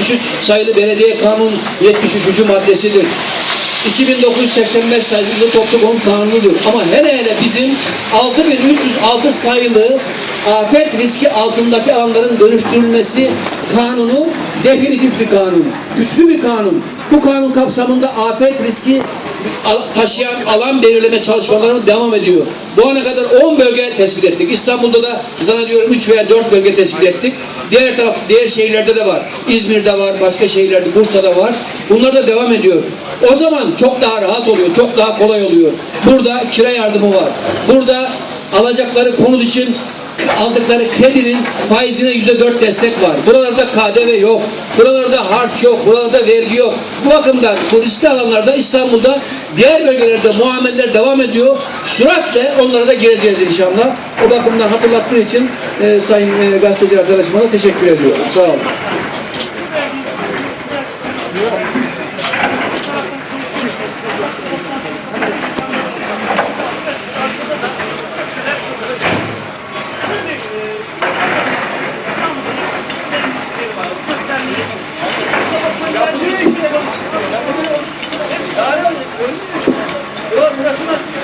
73 sayılı belediye kanun 73. maddesidir. 2985 sayılı toplu konut kanunudur. Ama hele hele bizim 6306 sayılı afet riski altındaki alanların dönüştürülmesi kanunu definitif bir kanun. Güçlü bir kanun. Bu kanun kapsamında afet riski taşıyan alan belirleme çalışmaları devam ediyor. Bu ana kadar 10 bölge tespit ettik. İstanbul'da da zannediyorum 3 veya 4 bölge tespit ettik. Diğer taraf, diğer şehirlerde de var. İzmir'de var, başka şehirlerde, Bursa'da var. Bunlar da devam ediyor. O zaman çok daha rahat oluyor, çok daha kolay oluyor. Burada kira yardımı var. Burada alacakları konut için aldıkları kredinin faizine yüzde dört destek var. Buralarda KDV yok. Buralarda harç yok. Buralarda vergi yok. Bu bakımdan bu riskli alanlarda İstanbul'da diğer bölgelerde muameller devam ediyor. Süratle onlara da gireceğiz inşallah. O bakımdan hatırlattığı için e, Sayın e, Gazeteci arkadaşıma da teşekkür ediyorum. Sağ olun. Burası nasıl?